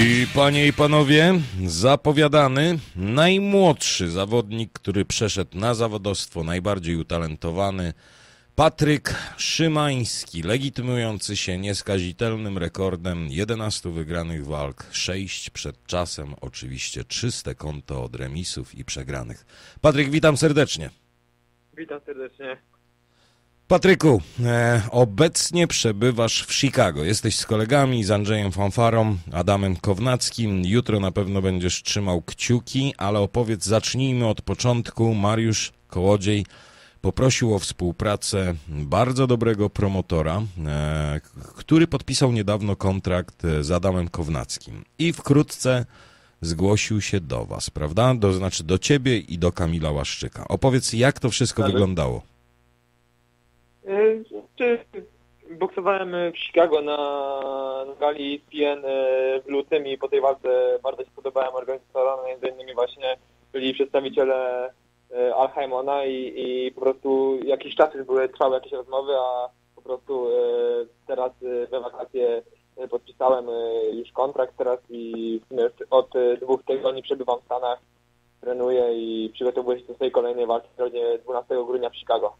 I panie i panowie, zapowiadany najmłodszy zawodnik, który przeszedł na zawodowstwo, najbardziej utalentowany, Patryk Szymański, legitymujący się nieskazitelnym rekordem 11 wygranych walk, 6 przed czasem, oczywiście czyste konto od remisów i przegranych. Patryk, witam serdecznie. Witam serdecznie. Patryku, e, obecnie przebywasz w Chicago. Jesteś z kolegami, z Andrzejem Fanfarą, Adamem Kownackim. Jutro na pewno będziesz trzymał kciuki, ale opowiedz, zacznijmy od początku. Mariusz Kołodziej poprosił o współpracę bardzo dobrego promotora, e, który podpisał niedawno kontrakt z Adamem Kownackim. I wkrótce zgłosił się do was, prawda? To znaczy do ciebie i do Kamila Łaszczyka. Opowiedz, jak to wszystko Ale- wyglądało. Czy boksowałem w Chicago na, na gali ESPN y, w lutym i po tej walce bardzo się podobałem organizatorom, między innymi właśnie byli przedstawiciele y, Alheimona i, i po prostu jakiś czas już były, trwały jakieś rozmowy, a po prostu y, teraz we wakacje podpisałem już kontrakt teraz i od dwóch tygodni przebywam w Stanach, trenuję i przygotowuję się do swojej kolejnej walki w środzie 12 grudnia w Chicago.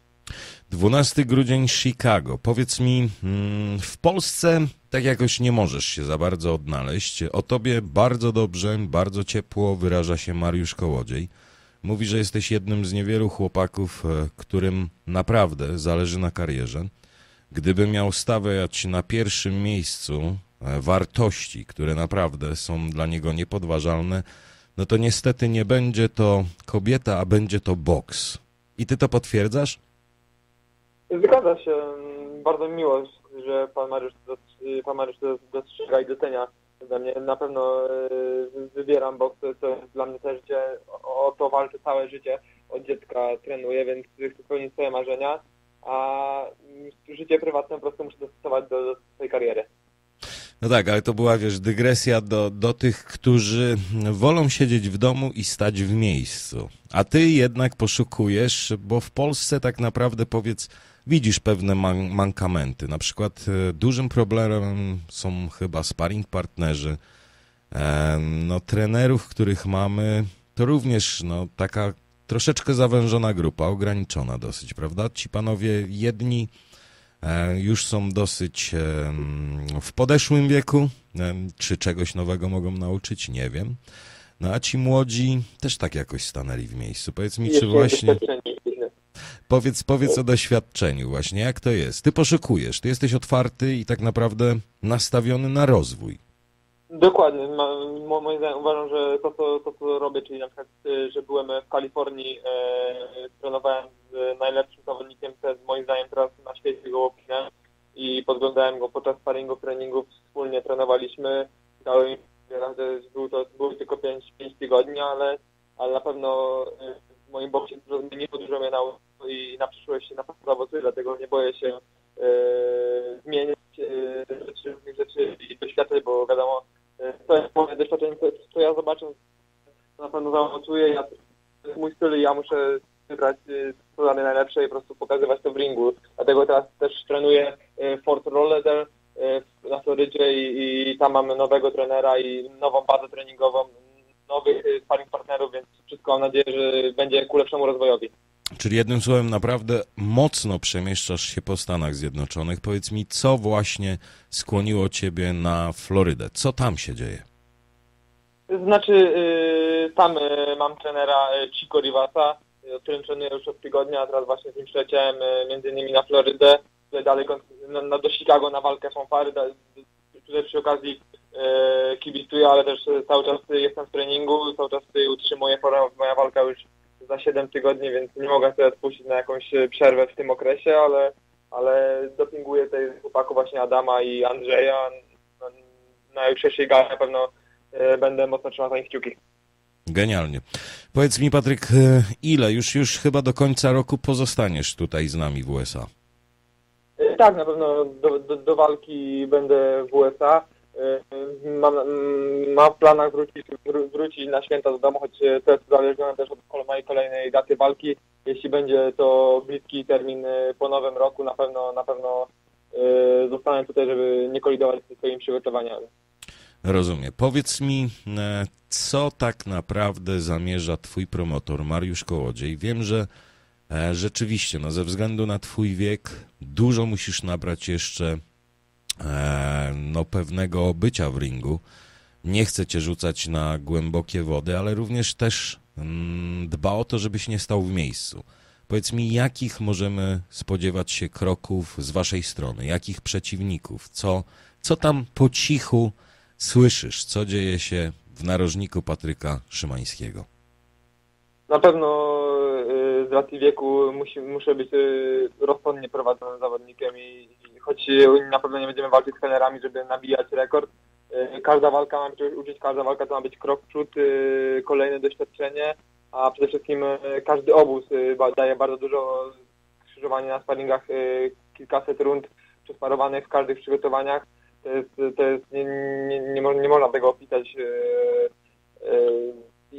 12 grudzień Chicago. Powiedz mi, mm, w Polsce tak jakoś nie możesz się za bardzo odnaleźć. O tobie bardzo dobrze, bardzo ciepło wyraża się Mariusz Kołodziej. Mówi, że jesteś jednym z niewielu chłopaków, e, którym naprawdę zależy na karierze. Gdyby miał stawiać na pierwszym miejscu e, wartości, które naprawdę są dla niego niepodważalne, no to niestety nie będzie to kobieta, a będzie to boks. I ty to potwierdzasz? Zgadza się. Bardzo miło, że pan Mariusz, pan Mariusz dostrzega i docenia ode mnie. Na pewno e, wybieram boks, to jest dla mnie też życie. O to walczę całe życie. Od dziecka trenuję, więc chcę spełnić swoje marzenia. A życie prywatne po prostu muszę dostosować do, do swojej kariery. No tak, ale to była, wiesz, dygresja do, do tych, którzy wolą siedzieć w domu i stać w miejscu. A ty jednak poszukujesz, bo w Polsce tak naprawdę, powiedz, widzisz pewne man mankamenty. Na przykład e, dużym problemem są chyba sparring partnerzy. E, no, trenerów, których mamy, to również no, taka troszeczkę zawężona grupa, ograniczona dosyć, prawda? Ci panowie jedni e, już są dosyć em, w podeszłym wieku, czy czegoś nowego mogą nauczyć, nie wiem. No a ci młodzi też tak jakoś stanęli w miejscu. Powiedz mi, czy właśnie. Powiedz, powiedz o doświadczeniu właśnie, jak to jest? Ty poszukujesz, ty jesteś otwarty i tak naprawdę nastawiony na rozwój. Dokładnie. Moim zdaniem uważam, że to co, to, co robię, czyli na przykład, y, że byłem w Kalifornii, e, trenowałem z najlepszym zawodnikiem, to jest moim zdaniem teraz na świecie Gołopinem i podglądałem go podczas sparingów, treningów, wspólnie trenowaliśmy. Dały mi radę, był to, były tylko 5, 5 tygodni, ale, ale na pewno y, w moim boksie dużo zmieniło, dużo mnie nauczyło i na przyszłość na pewno zawocuję, dlatego nie boję się e, zmieniać e, rzeczy, różnych rzeczy i doświadczać, bo wiadomo, e, to jest moje doświadczenie, to, co ja zobaczę, to na pewno zaowocuję, ja, to jest mój styl i ja muszę wybrać e, co dla mnie najlepsze i po prostu pokazywać to w ringu. Dlatego teraz też trenuję e, Fort w- na Florydzie i, i tam mamy nowego trenera i nową bazę treningową, nowych sparring partnerów, więc wszystko mam nadzieję, że będzie ku lepszemu rozwojowi. Czyli jednym słowem, naprawdę mocno przemieszczasz się po Stanach Zjednoczonych. Powiedz mi, co właśnie skłoniło ciebie na Florydę? Co tam się dzieje? Znaczy, y, tam y, mam trenera y, Chico Rivasa, y, którym trenuję już od tygodnia, a teraz właśnie z nim przyleciałem między innymi na Florydę, tutaj dalej na, na, do Chicago na walkę fanfary, tutaj przy okazji kibicuję, ale też cały czas jestem w treningu, cały czas utrzymuję formę, moja walka już za 7 tygodni, więc nie mogę sobie odpuścić na jakąś y, przerwę w tym okresie, ale, ale dopinguję tutaj chłopaków właśnie Adama i Andrzeja, na, na jutrzejszej gali na pewno e, będę mocno trzymał za nich kciuki. Genialnie. Powiedz mi, Patryk, e, ile już, już chyba do końca roku pozostaniesz tutaj z nami w USA? E, Tak, na pewno do, do, do walki będę w USA. Mam, mm, mam w planach wrócić, wró- wrócić na święta do domu, choć e, to jest uzależnione też od mojej kolejnej daty walki. Jeśli będzie to bliski termin e, po nowym roku, na pewno na pewno e, zostanę tutaj, żeby nie kolidować ze swoimi przygotowaniami. Rozumiem. Powiedz mi, co tak naprawdę zamierza twój promotor Mariusz Kołodziej? Wiem, że rzeczywiście, no ze względu na twój wiek, dużo musisz nabrać jeszcze no, pewnego bycia w ringu. Nie chce cię rzucać na głębokie wody, ale również też mm, dba o to, żebyś nie stał w miejscu. Powiedz mi, jakich możemy spodziewać się kroków z waszej strony? Jakich przeciwników? Co, co tam po cichu słyszysz? Co dzieje się w narożniku Patryka Szymańskiego? Na pewno y, z racji wieku musi, muszę być y, rozsądnie prowadzonym zawodnikiem i choć y, na pewno nie będziemy walczyć z trenerami, żeby nabijać rekord, y, każda walka ma być uczyć, każda walka to ma być krok w przód, y, kolejne doświadczenie, a przede wszystkim każdy obóz daje bardzo dużo skrzyżowania na sparingach, kilkaset rund przesparowanych w każdych przygotowaniach. To jest, to jest nie, nie, nie, nie można tego opisać.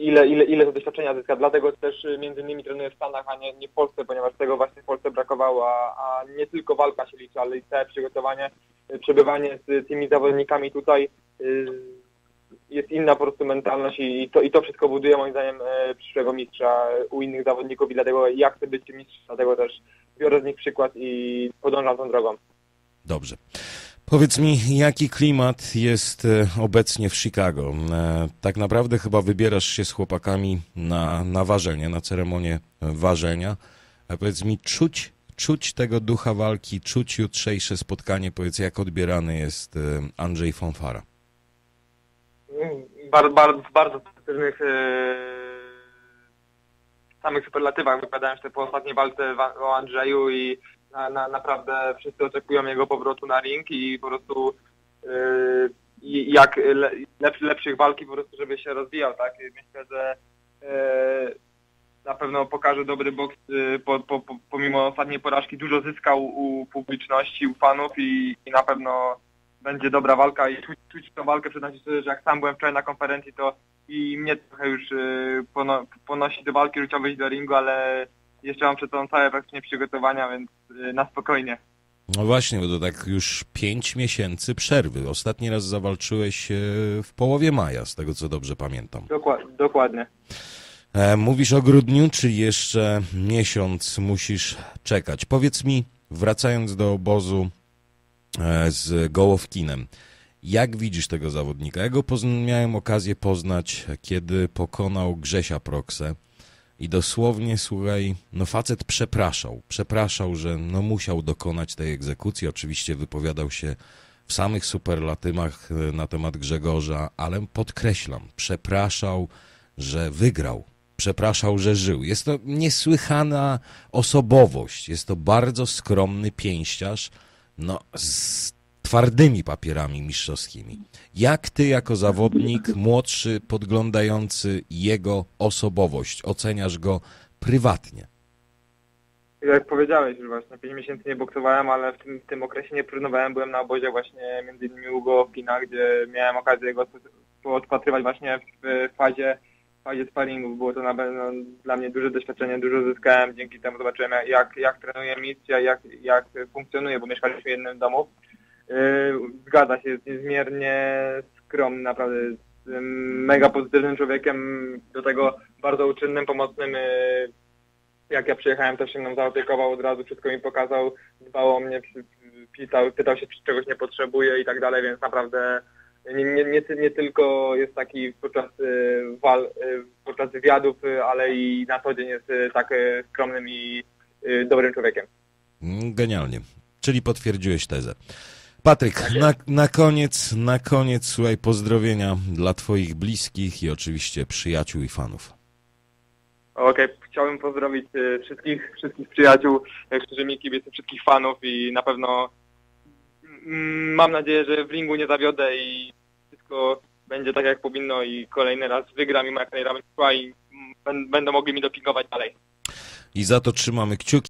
Ile, ile, ile to doświadczenia zyska. Dlatego też y, między innymi trenuję w Stanach, a nie, nie w Polsce, ponieważ tego właśnie w Polsce brakowało, a, a nie tylko walka się liczy, ale i całe przygotowanie, y, przebywanie z tymi zawodnikami tutaj y, jest inna po prostu mentalność i, to, i to wszystko buduje moim zdaniem przyszłego mistrza u innych zawodników i dlatego ja chcę być mistrzem, dlatego też biorę z nich przykład i podążam tą drogą. Dobrze. Powiedz mi, jaki klimat jest e, obecnie w Chicago? E, Tak naprawdę chyba wybierasz się z chłopakami na, na ważenie, na ceremonię ważenia. A powiedz mi, czuć, czuć tego ducha walki, czuć jutrzejsze spotkanie, powiedz, jak odbierany jest e, Andrzej Fonfara? Bardzo, bardzo, bardzo pozytywnych samych superlatywach wypowiadałem się po ostatniej walce wa- o Andrzeju i na, na, naprawdę wszyscy oczekują jego powrotu na ring i po prostu i jak le, lepszy, lepszych walki po prostu, żeby się rozwijał, tak? Myślę, że e, na pewno pokaże dobry boks e, po, po, po, pomimo ostatniej porażki dużo zyskał u publiczności, u fanów i, i na pewno będzie dobra walka i czuć, czuć tą walkę, przyznam się że jak sam byłem wczoraj na konferencji, to i mnie trochę już y, pono, ponosi do walki, już chciał do ringu, ale jeszcze mam przed sobą całe praktycznie przygotowania, więc y, na spokojnie. No właśnie, bo to tak już pięć miesięcy przerwy. Ostatni raz zawalczyłeś e, w połowie maja, z tego co dobrze pamiętam. Dokła- dokładnie. E, Mówisz o grudniu, czy jeszcze miesiąc musisz czekać? Powiedz mi, wracając do obozu e, z Gołowkinem, jak widzisz tego zawodnika? Ja go miałem okazję poznać, kiedy pokonał Grzesia Proksę i dosłownie, słuchaj, no facet przepraszał. Przepraszał, że no musiał dokonać tej egzekucji. Oczywiście wypowiadał się w samych superlatymach e, na temat Grzegorza, ale podkreślam, przepraszał, że wygrał. Przepraszał, że żył. Jest to niesłychana osobowość. Jest to bardzo skromny pięściarz, no, z twardymi papierami mistrzowskimi. Jak ty, jako zawodnik młodszy, podglądający jego osobowość, oceniasz go prywatnie? Jak powiedziałeś już właśnie, 5 miesięcy nie boksowałem, ale w tym, w tym okresie nie trenowałem, byłem na obozie właśnie między innymi u Gołowkina, gdzie miałem okazję go odpatrywać właśnie w fazie, fazie sparingów. Było to na pewno dla mnie duże doświadczenie, dużo zyskałem, dzięki temu zobaczyłem jak, jak trenuje mistrz, jak, jak funkcjonuje, bo mieszkaliśmy w jednym domu. Yy, Zgadza się, jest niezmiernie skromny, naprawdę mega pozytywnym człowiekiem, do tego bardzo uczynnym, pomocnym. yy, Jak ja przyjechałem, to się mną zaopiekował, od razu wszystko mi pokazał, dbał o mnie, py- pytał, pytał się, czy czegoś nie potrzebuje i tak dalej, więc naprawdę nie, nie, nie, nie tylko jest taki podczas y, wal, podczas wywiadów, ale i na co dzień jest tak skromnym i dobrym człowiekiem. Mm, Genialnie. Czyli potwierdziłeś tezę. Patryk, na, na koniec, na koniec, słuchaj, pozdrowienia dla twoich bliskich i oczywiście przyjaciół i fanów. Okej, chciałbym pozdrowić y, wszystkich, wszystkich przyjaciół, y, którzy mi kibicują, wszystkich fanów i na pewno mm, mam nadzieję, że w ringu nie zawiodę i wszystko będzie tak jak powinno i kolejny raz wygram i moja kariera będzie i bę- będą mogli mi dopingować dalej. I za to trzymamy kciuki.